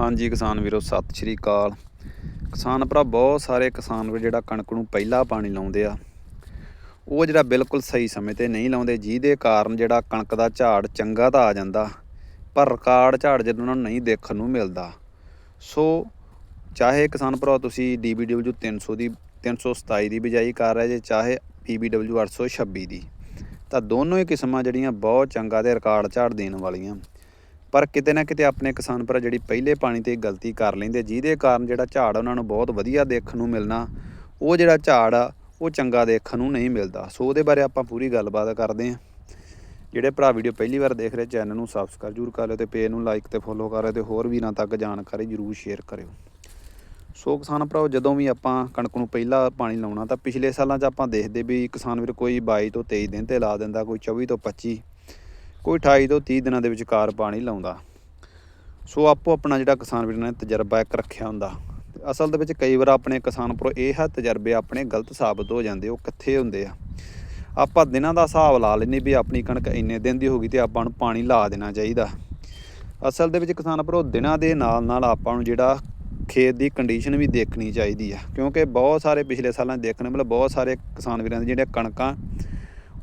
ਹਾਂਜੀ ਕਿਸਾਨ ਵੀਰੋ, ਸਤਿ ਸ਼੍ਰੀ ਅਕਾਲ। ਕਿਸਾਨ ਭਰਾ, ਬਹੁਤ ਸਾਰੇ ਕਿਸਾਨ ਵੀਰ, ਜਿਹੜਾ ਕਣਕ ਨੂੰ ਪਹਿਲਾ ਪਾਣੀ ਲਾਉਂਦੇ ਆ, ਉਹ ਜਿਹੜਾ ਬਿਲਕੁਲ ਸਹੀ ਸਮੇਂ ਤੇ ਨਹੀਂ ਲਾਉਂਦੇ, ਜਿਹਦੇ ਕਾਰਨ ਜਿਹੜਾ ਕਣਕ ਦਾ ਝਾੜ ਚੰਗਾ ਤਾਂ ਆ ਜਾਂਦਾ, ਪਰ ਰਿਕਾਰਡ ਝਾੜ ਜਦੋਂ ਉਹਨਾਂ ਨੂੰ ਨਹੀਂ ਦੇਖਣ ਨੂੰ ਮਿਲਦਾ। ਸੋ ਚਾਹੇ ਕਿਸਾਨ ਭਰਾ, ਤੁਸੀਂ DBW 300 ਦੀ 327 ਦੀ ਬਿਜਾਈ ਕਰ ਰਹੇ ਜੇ, ਚਾਹੇ PBW 826 ਦੀ, ਤਾਂ ਦੋਨੋਂ ਹੀ ਕਿਸਮਾਂ ਜਿਹੜੀਆਂ ਬਹੁਤ ਚੰਗਾ ਤੇ ਰਿਕਾਰਡ ਝਾੜ ਦੇਣ ਵਾਲੀਆਂ। ਪਰ ਕਿਤੇ ਨਾ ਕਿਤੇ ਆਪਣੇ ਕਿਸਾਨ ਭਰਾ ਜਿਹੜੀ ਪਹਿਲੇ ਪਾਣੀ ਤੇ ਗਲਤੀ ਕਰ ਲੈਂਦੇ, ਜਿਹਦੇ ਕਾਰਨ ਜਿਹੜਾ ਝਾੜ ਉਹਨਾਂ ਨੂੰ ਬਹੁਤ ਵਧੀਆ ਦੇਖਣ ਨੂੰ ਮਿਲਣਾ, ਉਹ ਜਿਹੜਾ ਝਾੜ ਆ, ਉਹ ਚੰਗਾ ਦੇਖਣ ਨੂੰ ਨਹੀਂ ਮਿਲਦਾ। ਸੋ ਉਹਦੇ ਬਾਰੇ ਆਪਾਂ ਪੂਰੀ ਗੱਲਬਾਤ ਕਰਦੇ ਹਾਂ। ਜਿਹੜੇ ਭਰਾ ਵੀਡੀਓ ਪਹਿਲੀ ਵਾਰ ਦੇਖ ਰਹੇ, ਚੈਨਲ ਨੂੰ ਸਬਸਕ੍ਰਾਈਬ ਜ਼ਰੂਰ ਕਰ ਲਿਓ ਤੇ ਪੇਜ ਨੂੰ ਲਾਈਕ ਤੇ ਫੋਲੋ ਕਰ ਲਿਓ ਤੇ ਹੋਰ ਵੀਰਾਂ ਤੱਕ ਜਾਣਕਾਰੀ ਜ਼ਰੂਰ ਸ਼ੇਅਰ ਕਰਿਓ। ਸੋ ਕਿਸਾਨ ਭਰਾਓ, ਜਦੋਂ ਵੀ ਆਪਾਂ ਕਣਕ ਨੂੰ ਪਹਿਲਾ ਪਾਣੀ ਲਾਉਣਾ, ਤਾਂ ਪਿਛਲੇ ਸਾਲਾਂ 'ਚ ਆਪਾਂ ਦੇਖਦੇ ਵੀ ਕਿਸਾਨ ਵੀਰ ਕੋਈ 22 ਤੋਂ 23 ਦਿਨ ਤੇ ਲਾ ਦਿੰਦਾ, ਕੋਈ 24 ਤੋਂ 25 ਕੋਈ 28 ਤੋਂ 30 ਦਿਨਾਂ ਦੇ ਵਿਚਕਾਰ ਪਾਣੀ ਲਾਉਂਦਾ। ਸੋ ਆਪੋ ਆਪਣਾ ਜਿਹੜਾ ਕਿਸਾਨ ਵੀਰਾਂ ਨੇ ਤਜਰਬਾ ਇੱਕ ਰੱਖਿਆ ਹੁੰਦਾ। ਤੇ ਅਸਲ ਦੇ ਵਿੱਚ ਕਈ ਵਾਰ ਆਪਣੇ ਕਿਸਾਨ ਭਰਾ ਇਹ ਹੈ, ਤਜਰਬੇ ਆਪਣੇ ਗਲਤ ਸਾਬਤ ਹੋ ਜਾਂਦੇ, ਉਹ ਕਿੱਥੇ ਹੁੰਦੇ ਆ। ਆਪਾਂ ਦਿਨਾਂ ਦਾ ਹਿਸਾਬ ਲਾ ਲੈਨੇ ਵੀ ਆਪਣੀ ਕਣਕ ਇੰਨੇ ਦਿਨ ਦੀ ਹੋ ਗਈ ਤੇ ਆਪਾਂ ਨੂੰ ਪਾਣੀ ਲਾ ਦੇਣਾ ਚਾਹੀਦਾ। ਅਸਲ ਦੇ ਵਿੱਚ ਕਿਸਾਨ ਭਰੋ ਦਿਨਾਂ ਦੇ ਨਾਲ ਨਾਲ ਆਪਾਂ ਨੂੰ ਜਿਹੜਾ ਖੇਤ ਦੀ ਕੰਡੀਸ਼ਨ ਵੀ ਦੇਖਣੀ ਚਾਹੀਦੀ ਆ। ਕਿਉਂਕਿ ਬਹੁਤ ਸਾਰੇ ਪਿਛਲੇ ਸਾਲਾਂ 'ਚ ਦੇਖਣ ਨੂੰ ਬਹੁਤ ਸਾਰੇ ਕਿਸਾਨ ਵੀਰਾਂ ਦੀ ਜਿਹੜੀਆਂ ਕਣਕਾਂ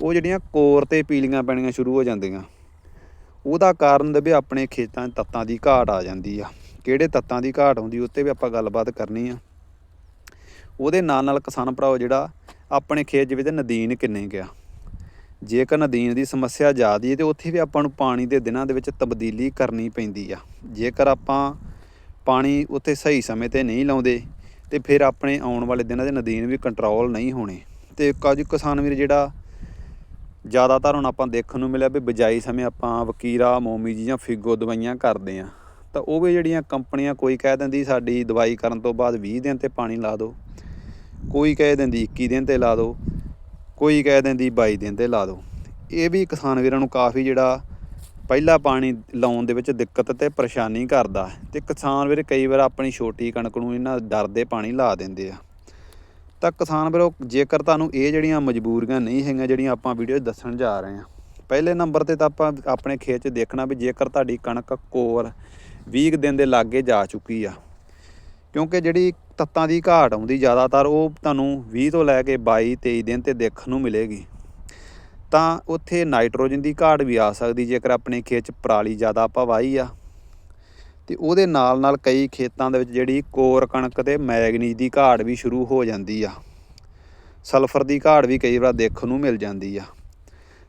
ਉਹ ਜਿਹੜੀਆਂ ਕੋਰ ਤੇ ਪੀਲੀਆਂ ਪੈਣੀਆਂ ਸ਼ੁਰੂ ਹੋ ਜਾਂਦੀਆਂ। ਉਹਦਾ ਕਾਰਨ ਦੇ ਵੀ ਆਪਣੇ ਖੇਤਾਂ 'ਚ ਤੱਤਾਂ ਦੀ ਘਾਟ ਆ ਜਾਂਦੀ ਆ। ਕਿਹੜੇ ਤੱਤਾਂ ਦੀ ਘਾਟ ਹੁੰਦੀ, ਉੱਤੇ ਵੀ ਆਪਾਂ ਗੱਲਬਾਤ ਕਰਨੀ ਆ। ਉਹਦੇ ਨਾਲ ਨਾਲ ਕਿਸਾਨ ਭਰਾਓ ਜਿਹੜਾ ਆਪਣੇ ਖੇਤ ਜਿਵੇਂ ਤੇ ਨਦੀਨ ਕਿੰਨੇ ਗਿਆ ਜੇਕਰ ਨਦੀਨ ਦੀ ਸਮੱਸਿਆ ਜ਼ਿਆਦੀ ਹੈ ਤੇ ਉੱਥੇ ਵੀ ਆਪਾਂ ਨੂੰ ਪਾਣੀ ਦੇ ਦਿਨਾਂ ਦੇ ਵਿੱਚ ਤਬਦੀਲੀ ਕਰਨੀ ਪੈਂਦੀ ਆ। ਜੇਕਰ ਆਪਾਂ ਪਾਣੀ ਉੱਥੇ ਸਹੀ ਸਮੇਂ ਤੇ ਨਹੀਂ ਲਾਉਂਦੇ ਤੇ ਫਿਰ ਆਪਣੇ ਆਉਣ ਵਾਲੇ ਦਿਨਾਂ ਦੇ ਨਦੀਨ ਵੀ ਕੰਟਰੋਲ ਨਹੀਂ ਹੋਣੇ। ਤੇ ਕੁਝ ਕਿਸਾਨ ਵੀਰ ਜਿਹੜਾ ਜ਼ਿਆਦਾਤਰ ਹੁਣ ਆਪਾਂ ਦੇਖਣ ਨੂੰ ਮਿਲਿਆ ਵੀ ਬਿਜਾਈ ਸਮੇਂ ਆਪਾਂ ਵਕੀਰਾ, ਮੋਮੀ ਜੀ ਜਾਂ ਫਿਗੋ ਦਵਾਈਆਂ ਕਰਦੇ ਆ ਤਾਂ ਉਹ ਵੀ ਜਿਹੜੀਆਂ ਕੰਪਨੀਆਂ ਕੋਈ ਕਹਿ ਦਿੰਦੀ ਸਾਡੀ ਦਵਾਈ ਕਰਨ ਤੋਂ ਬਾਅਦ 20 ਦਿਨ ਤੇ ਪਾਣੀ ਲਾ ਦਿਓ, ਕੋਈ ਕਹਿ ਦਿੰਦੀ 21 ਦਿਨ ਤੇ ਲਾ ਦਿਓ, ਕੋਈ ਕਹਿ ਦਿੰਦੀ 22 ਦਿਨ ਤੇ ਲਾ ਦਿਓ। ਇਹ ਵੀ ਕਿਸਾਨ ਵੀਰਾਂ ਨੂੰ ਕਾਫੀ ਜਿਹੜਾ ਪਹਿਲਾ ਪਾਣੀ ਲਾਉਣ ਦੇ ਵਿੱਚ ਦਿੱਕਤ ਤੇ ਪਰੇਸ਼ਾਨੀ ਕਰਦਾ ਹੈ ਤੇ ਕਿਸਾਨ ਵੀਰ ਕਈ ਵਾਰ ਆਪਣੀ ਛੋਟੀ ਕਣਕ ਨੂੰ ਇਹਨਾਂ ਡਰਦੇ ਪਾਣੀ ਲਾ ਦਿੰਦੇ ਆ। ਤਾਂ ਕਿਸਾਨ ਵੀਰੋ, ਜੇਕਰ ਤੁਹਾਨੂੰ ਇਹ ਜਿਹੜੀਆਂ ਮਜਬੂਰੀਆਂ ਨਹੀਂ ਹੈਗੀਆਂ ਜਿਹੜੀਆਂ ਆਪਾਂ ਵੀਡੀਓ 'ਚ ਦੱਸਣ ਜਾ ਰਹੇ ਹਾਂ, ਪਹਿਲੇ ਨੰਬਰ ਤੇ ਤਾਂ ਆਪਾਂ ਆਪਣੇ ਖੇਤ 'ਚ ਦੇਖਣਾ ਵੀ ਜੇਕਰ ਤੁਹਾਡੀ ਕਣਕ ਕੋਰ 20 ਕੁ ਦਿਨ ਦੇ ਲਾਗੇ ਜਾ ਚੁੱਕੀ ਆ, ਕਿਉਂਕਿ ਜਿਹੜੀ ਤੱਤਾਂ ਦੀ ਘਾਟ ਆਉਂਦੀ ਜ਼ਿਆਦਾਤਰ ਉਹ ਤੁਹਾਨੂੰ 20 ਤੋਂ ਲੈ ਕੇ 22 23 ਦਿਨ ਤੇ ਦੇਖਣ ਨੂੰ ਮਿਲੇਗੀ। ਤਾਂ ਉੱਥੇ ਨਾਈਟ੍ਰੋਜਨ ਦੀ ਘਾਟ ਵੀ ਆ ਸਕਦੀ, ਜੇਕਰ ਆਪਣੇ ਖੇਤ 'ਚ ਪਰਾਲੀ ਜ਼ਿਆਦਾ ਆਪਾਂ ਵਾਹੀ ਆ। ਤੇ ਉਹਦੇ ਨਾਲ ਨਾਲ ਕਈ ਖੇਤਾਂ ਦੇ ਵਿੱਚ ਜਿਹੜੀ ਕੋਰ ਕਣਕ ਤੇ ਮੈਗਨੀਜ਼ ਦੀ ਘਾਟ ਵੀ ਸ਼ੁਰੂ ਹੋ ਜਾਂਦੀ ਆ। ਸਲਫਰ ਦੀ ਘਾਟ ਵੀ ਕਈ ਵਾਰ ਦੇਖਣ ਨੂੰ ਮਿਲ ਜਾਂਦੀ ਆ।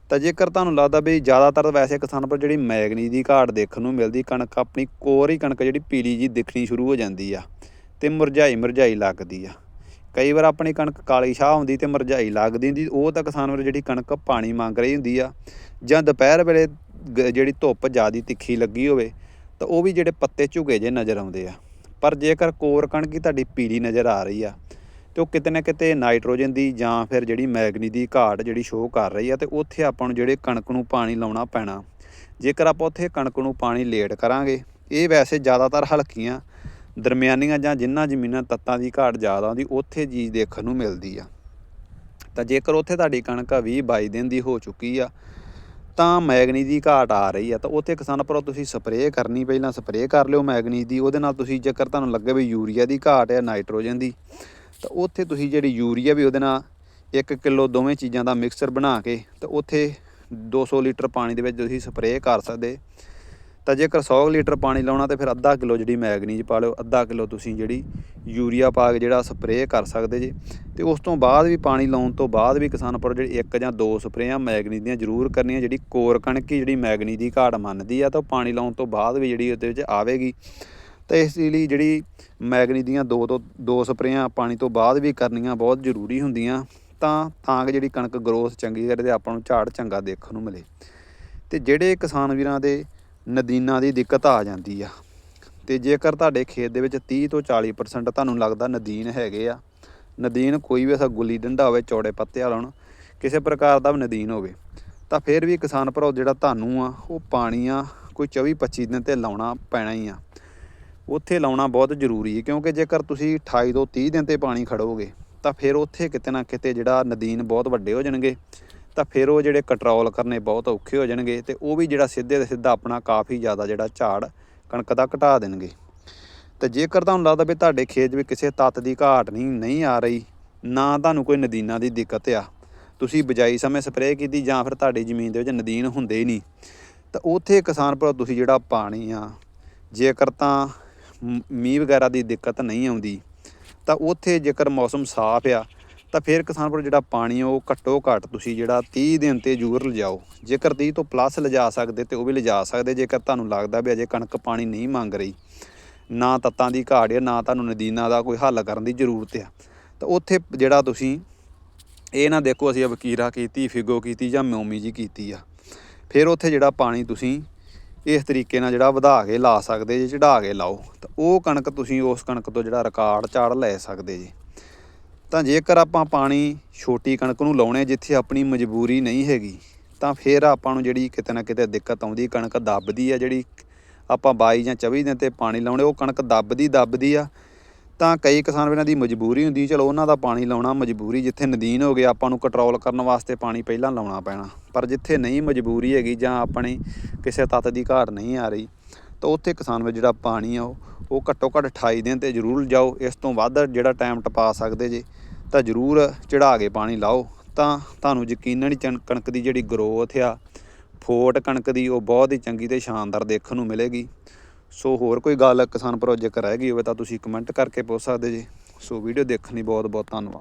ਤਾਂ ਜੇਕਰ ਤੁਹਾਨੂੰ ਲੱਗਦਾ ਵੀ ਜ਼ਿਆਦਾਤਰ ਵੈਸੇ ਕਿਸਾਨ ਪਰ ਜਿਹੜੀ ਮੈਗਨੀਜ਼ ਦੀ ਘਾਟ ਦੇਖਣ ਨੂੰ ਮਿਲਦੀ, ਕਣਕ ਆਪਣੀ ਕੋਰ ਹੀ ਕਣਕ ਜਿਹੜੀ ਪੀਲੀ ਜੀ ਦਿਖਣੀ ਸ਼ੁਰੂ ਹੋ ਜਾਂਦੀ ਆ ਤੇ ਮੁਰਝਾਈ ਮੁਰਝਾਈ ਲੱਗਦੀ ਆ। ਕਈ ਵਾਰ ਆਪਣੀ ਕਣਕ ਕਾਲੀ ਸ਼ਾਹ ਹੁੰਦੀ ਤੇ ਮੁਰਝਾਈ ਲੱਗਦੀ ਹੁੰਦੀ, ਉਹ ਤਾਂ ਕਿਸਾਨ ਵੀਰ ਜਿਹੜੀ ਕਣਕ ਪਾਣੀ ਮੰਗ ਰਹੀ ਹੁੰਦੀ ਆ ਜਾਂ ਦੁਪਹਿਰ ਵੇਲੇ ਗ- ਜਿਹੜੀ ਧੁੱਪ ਜ਼ਿਆਦੀ ਤਿੱਖੀ ਲੱਗੀ ਹੋਵੇ ਤਾਂ ਉਹ ਵੀ ਜਿਹੜੇ ਪੱਤੇ ਝੁਕੇ ਜੇ ਨਜ਼ਰ ਆਉਂਦੇ ਆ। ਪਰ ਜੇਕਰ ਕੋਰ ਕਣਕ ਤੁਹਾਡੀ ਪੀਲੀ ਨਜ਼ਰ ਆ ਰਹੀ ਆ, ਤੇ ਉਹ ਕਿਤੇ ਨਾ ਕਿਤੇ ਨਾਈਟ੍ਰੋਜਨ ਦੀ ਜਾਂ ਫਿਰ ਜਿਹੜੀ ਮੈਗਨੀ ਦੀ ਘਾਟ ਜਿਹੜੀ ਸ਼ੋਅ ਕਰ ਰਹੀ ਆ, ਤੇ ਉੱਥੇ ਆਪਾਂ ਨੂੰ ਜਿਹੜੇ ਕਣਕ ਨੂੰ ਪਾਣੀ ਲਾਉਣਾ ਪੈਣਾ। ਜੇਕਰ ਆਪਾਂ ਉੱਥੇ ਕਣਕ ਨੂੰ ਪਾਣੀ ਲੇਟ ਕਰਾਂਗੇ, ਇਹ ਵੈਸੇ ਜ਼ਿਆਦਾਤਰ ਹਲਕੀਆਂ, ਦਰਮਿਆਨੀਆਂ ਜਾਂ ਜਿਨ੍ਹਾਂ ਜ਼ਮੀਨਾਂ ਤੱਤਾਂ ਦੀ ਘਾਟ ਜ਼ਿਆਦਾ ਆਉਂਦੀ ਉੱਥੇ ਚੀਜ਼ ਦੇਖਣ ਨੂੰ ਮਿਲਦੀ ਆ। ਤਾਂ ਜੇਕਰ ਉੱਥੇ ਤੁਹਾਡੀ ਕਣਕ 20 22 ਦਿਨ ਦੀ ਹੋ ਚੁੱਕੀ ਆ ਤਾਂ ਮੈਗਨੀ ਦੀ ਘਾਟ ਆ ਰਹੀ ਆ, ਤਾਂ ਉੱਥੇ ਕਿਸਾਨ ਭਰਾ ਤੁਸੀਂ ਸਪਰੇਅ ਕਰਨੀ, ਪਹਿਲਾਂ ਸਪਰੇਅ ਕਰ ਲਿਓ ਮੈਗਨੀ ਦੀ, ਉਹਦੇ ਨਾਲ ਤੁਸੀਂ ਜੇਕਰ ਤੁਹਾਨੂੰ ਲੱਗੇ ਵੀ ਯੂਰੀਆ ਦੀ ਘਾਟ ਹੈ ਨਾਈਟ੍ਰੋਜਨ ਦੀ, ਤਾਂ ਉੱਥੇ ਤੁਸੀਂ ਜਿਹੜੀ ਯੂਰੀਆ ਵੀ ਉਹਦੇ ਨਾਲ 1 ਕਿਲੋ ਦੋਵੇਂ ਚੀਜ਼ਾਂ ਦਾ ਮਿਕਸਚਰ ਬਣਾ ਕੇ, ਤਾਂ ਉੱਥੇ 200 ਲੀਟਰ ਪਾਣੀ ਦੇ ਵਿੱਚ ਤੁਸੀਂ ਸਪਰੇਅ ਕਰ ਸਕਦੇ। ਤਾਂ ਜੇਕਰ 100 ਲੀਟਰ ਪਾਣੀ ਲਾਉਣਾ ਤੇ ਫਿਰ ਅੱਧਾ ਕਿਲੋ ਜਿਹੜੀ ਮੈਗਨੀਜ਼ ਪਾ ਲਿਓ, ਅੱਧਾ ਕਿਲੋ ਤੁਸੀਂ ਜਿਹੜੀ ਯੂਰੀਆ ਪਾ ਕੇ ਜਿਹੜਾ ਸਪਰੇਅ ਕਰ ਸਕਦੇ ਜੇ। ਤੇ ਉਸ ਤੋਂ ਬਾਅਦ ਵੀ ਪਾਣੀ ਲਾਉਣ ਤੋਂ ਬਾਅਦ ਵੀ ਕਿਸਾਨ ਪਰ ਜਿਹੜੀ ਇੱਕ ਜਾਂ ਦੋ ਸਪਰੇਆਂ ਮੈਗਨੀਜ਼ ਦੀਆਂ ਜ਼ਰੂਰ ਕਰਨੀਆਂ, ਜਿਹੜੀ ਕੋਰ ਕਣਕ ਹੀ ਜਿਹੜੀ ਮੈਗਨੀਜ਼ ਦੀ ਘਾਟ ਮੰਨਦੀ ਆ, ਤਾਂ ਉਹ ਪਾਣੀ ਲਾਉਣ ਤੋਂ ਬਾਅਦ ਵੀ ਜਿਹੜੀ ਉਹਦੇ ਵਿੱਚ ਆਵੇਗੀ। ਤਾਂ ਇਸ ਲਈ ਜਿਹੜੀ ਮੈਗਨੀ ਦੀਆਂ ਦੋ ਤੋਂ, ਦੋ ਸਪਰੇਆਂ ਪਾਣੀ ਤੋਂ ਬਾਅਦ ਵੀ ਕਰਨੀਆਂ ਬਹੁਤ ਜ਼ਰੂਰੀ ਹੁੰਦੀਆਂ, ਤਾਂ ਤਾਂ ਕਿ ਜਿਹੜੀ ਕਣਕ ਗਰੋਥ ਚੰਗੀ ਕਰੇ ਤੇ ਆਪਾਂ ਨੂੰ ਝਾੜ ਚੰਗਾ ਦੇਖਣ ਨੂੰ ਮਿਲੇ। ਤੇ ਜਿਹੜੇ ਕਿਸਾਨ ਵੀਰਾਂ ਦੇ ਨਦੀਨਾਂ ਦੀ ਦਿੱਕਤ ਆ ਜਾਂਦੀ ਆ। ਤੇ ਜੇਕਰ ਤੁਹਾਡੇ ਖੇਤ ਦੇ ਵਿੱਚ 30 ਤੋਂ 40% ਤੁਹਾਨੂੰ ਲੱਗਦਾ ਨਦੀਨ ਹੈਗੇ ਆ, ਨਦੀਨ ਕੋਈ ਵੀ ਐਸਾ ਗੁੱਲੀ ਡੰਡਾ ਹੋਵੇ, ਚੌੜੇ ਪੱਤੇ ਵਾਲਾ ਹੋਣ, ਕਿਸੇ ਪ੍ਰਕਾਰ ਦਾ ਵੀ ਨਦੀਨ ਹੋਵੇ, ਤਾਂ ਫਿਰ ਵੀ ਕਿਸਾਨ ਭਰਾ ਜਿਹੜਾ ਤੁਹਾਨੂੰ ਆ, ਉਹ ਪਾਣੀ ਆ, ਕੋਈ 24 25 ਦਿਨ ਤੇ ਲਾਉਣਾ ਪੈਣਾ ਹੀ ਆ। ਉੱਥੇ ਲਾਉਣਾ ਬਹੁਤ ਜ਼ਰੂਰੀ ਹੈ ਕਿਉਂਕਿ ਜੇਕਰ ਤੁਸੀਂ 28 ਤੋਂ 30 ਦਿਨ ਤੇ ਪਾਣੀ ਖੜੋਗੇ, ਤਾਂ ਫਿਰ ਉੱਥੇ ਕਿਤੇ ਨਾ ਕਿਤੇ ਜਿਹੜਾ ਨਦੀਨ ਬਹੁਤ ਵੱਡੇ ਹੋ ਜਾਣਗੇ। ਤਾਂ ਫਿਰ ਉਹ ਜਿਹੜੇ ਕੰਟਰੋਲ ਕਰਨੇ ਬਹੁਤ ਔਖੇ ਹੋ ਜਾਣਗੇ ਤੇ ਉਹ ਵੀ ਜਿਹੜਾ ਸਿੱਧੇ ਤੇ ਸਿੱਧਾ ਆਪਣਾ ਕਾਫੀ ਜ਼ਿਆਦਾ ਜਿਹੜਾ ਝਾੜ ਕਣਕ ਦਾ ਘਟਾ ਦੇਣਗੇ। ਤੇ ਜੇਕਰ ਤੁਹਾਨੂੰ ਲੱਗਦਾ ਵੀ ਤੁਹਾਡੇ ਖੇਤ ਵਿੱਚ ਕਿਸੇ ਤੱਤ ਦੀ ਘਾਟ ਨਹੀਂ ਨਹੀਂ ਆ ਰਹੀ, ਨਾ ਤੁਹਾਨੂੰ ਕੋਈ ਨਦੀਨਾਂ ਦੀ ਦਿੱਕਤ ਆ, ਤੁਸੀਂ ਬਿਜਾਈ ਸਮੇਂ ਸਪਰੇਅ ਕੀਤੀ ਜਾਂ ਫਿਰ ਤੁਹਾਡੀ ਜ਼ਮੀਨ ਦੇ ਵਿੱਚ ਨਦੀਨ ਹੁੰਦੇ ਹੀ ਨਹੀਂ, ਤਾਂ ਉੱਥੇ ਕਿਸਾਨ ਭਰਾ ਤੁਸੀਂ ਜਿਹੜਾ ਪਾਣੀ ਆ, ਜੇਕਰ ਤਾਂ ਮੀਂਹ ਵਗੈਰਾ ਦੀ ਦਿੱਕਤ ਨਹੀਂ ਆਉਂਦੀ, ਤਾਂ ਉੱਥੇ ਜੇਕਰ ਮੌਸਮ ਸਾਫ਼ ਆ ਤਾਂ ਫਿਰ ਕਿਸਾਨ ਭਰਾ ਜਿਹੜਾ ਪਾਣੀ ਆ, ਉਹ ਘੱਟੋ ਘੱਟ ਤੁਸੀਂ ਜਿਹੜਾ 30 ਦਿਨ ਤੇ ਜ਼ਰੂਰ ਲਿਜਾਓ। ਜੇਕਰ 30 ਤੋਂ ਪਲੱਸ ਲਿਜਾ ਸਕਦੇ ਤੇ ਉਹ ਵੀ ਲਿਜਾ ਸਕਦੇ, ਜੇਕਰ ਤੁਹਾਨੂੰ ਲੱਗਦਾ ਵੀ ਅਜੇ ਕਣਕ ਪਾਣੀ ਨਹੀਂ ਮੰਗ ਰਹੀ। ਨਾ ਤੱਤਾਂ ਦੀ ਘਾੜ ਹੈ ਨਾ ਤੁਹਾਨੂੰ ਨਦੀਨਾਂ ਦਾ ਕੋਈ ਹੱਲ ਕਰਨ ਦੀ ਜ਼ਰੂਰਤ ਆ। ਤਾਂ ਉੱਥੇ ਜਿਹੜਾ ਤੁਸੀਂ ਇਹ ਨਾ ਦੇਖੋ, ਅਸੀਂ ਵਕੀਰਾ ਕੀਤੀ, ਫਿਗੋ ਕੀਤੀ ਜਾਂ ਮਿਓਮੀ ਜੀ ਕੀਤੀ ਆ। ਫਿਰ ਉੱਥੇ ਜਿਹੜਾ ਪਾਣੀ ਤੁਸੀਂ ਇਸ ਤਰੀਕੇ ਨਾਲ ਜਿਹੜਾ ਵਧਾ ਕੇ ਲਾ ਸਕਦੇ ਜੇ ਚੜਾ ਕੇ ਲਾਓ। ਤਾਂ ਉਹ ਕਣਕ ਤੁਸੀਂ ਉਸ ਕਣਕ ਤੋਂ ਜਿਹੜਾ ਰਿਕਾਰਡ ਝਾੜ ਲੈ ਸਕਦੇ ਜੀ। ਤਾਂ ਜੇਕਰ ਆਪਾਂ ਪਾਣੀ ਛੋਟੀ ਕਣਕ ਨੂੰ ਲਾਉਣੇ ਜਿੱਥੇ ਆਪਣੀ ਮਜਬੂਰੀ ਨਹੀਂ ਹੈਗੀ, ਤਾਂ ਫਿਰ ਆਪਾਂ ਨੂੰ ਜਿਹੜੀ ਕਿਤੇ ਨਾ ਕਿਤੇ ਦਿੱਕਤ ਆਉਂਦੀ, ਕਣਕ ਦੱਬਦੀ ਆ ਜਿਹੜੀ ਆਪਾਂ 22 ਜਾਂ 24 ਦਿਨ ਤੇ ਪਾਣੀ ਲਾਉਣੇ, ਉਹ ਕਣਕ ਦੱਬਦੀ ਦੱਬਦੀ ਆ। ਤਾਂ ਕਈ ਕਿਸਾਨ ਇਹਨਾਂ ਦੀ ਮਜਬੂਰੀ ਹੁੰਦੀ, ਚਲੋ ਉਹਨਾਂ ਦਾ ਪਾਣੀ ਲਾਉਣਾ ਮਜਬੂਰੀ ਜਿੱਥੇ ਨਦੀਨ ਹੋ ਗਿਆ ਆਪਾਂ ਨੂੰ ਕੰਟਰੋਲ ਕਰਨ ਵਾਸਤੇ ਪਾਣੀ ਪਹਿਲਾਂ ਲਾਉਣਾ ਪੈਣਾ। ਪਰ ਜਿੱਥੇ ਨਹੀਂ ਮਜਬੂਰੀ ਹੈਗੀ ਜਾਂ ਆਪਣੀ ਕਿਸੇ ਤੱਤ ਦੀ ਘਾਟ ਨਹੀਂ ਆ ਰਹੀ, ਤਾਂ ਉੱਥੇ ਕਿਸਾਨ ਵਿੱਚ ਜਿਹੜਾ ਪਾਣੀ ਆ ਉਹ ਉਹ ਘੱਟੋ ਘੱਟ 28 ਦਿਨ ਤੇ ਜ਼ਰੂਰ ਜਾਓ, ਇਸ ਤੋਂ ਵੱਧ ਜਿਹੜਾ ਟਾਈਮ ਟਪਾ ਸਕਦੇ ਜੇ। ਤਾਂ ਜ਼ਰੂਰ ਚੜਾ ਕੇ ਪਾਣੀ ਲਾਓ। ਤਾਂ ਤੁਹਾਨੂੰ ਯਕੀਨਨ ਹੀ ਕਣਕ ਦੀ ਜਿਹੜੀ ਗਰੋਥ ਆ ਫੋਟ ਕਣਕ ਦੀ, ਉਹ ਬਹੁਤ ਹੀ ਚੰਗੀ ਤੇ ਸ਼ਾਨਦਾਰ ਦੇਖਣ ਨੂੰ ਮਿਲੇਗੀ। ਸੋ ਹੋਰ ਕੋਈ ਗੱਲ ਕਿਸਾਨ ਭਰਾ ਰਹਿ ਗਈ ਹੋਵੇ ਤਾਂ ਤੁਸੀਂ ਕਮੈਂਟ ਕਰਕੇ ਪੁੱਛ ਸਕਦੇ ਜੀ। ਸੋ ਵੀਡੀਓ ਦੇਖਣ ਲਈ ਬਹੁਤ ਬਹੁਤ ਧੰਨਵਾਦ।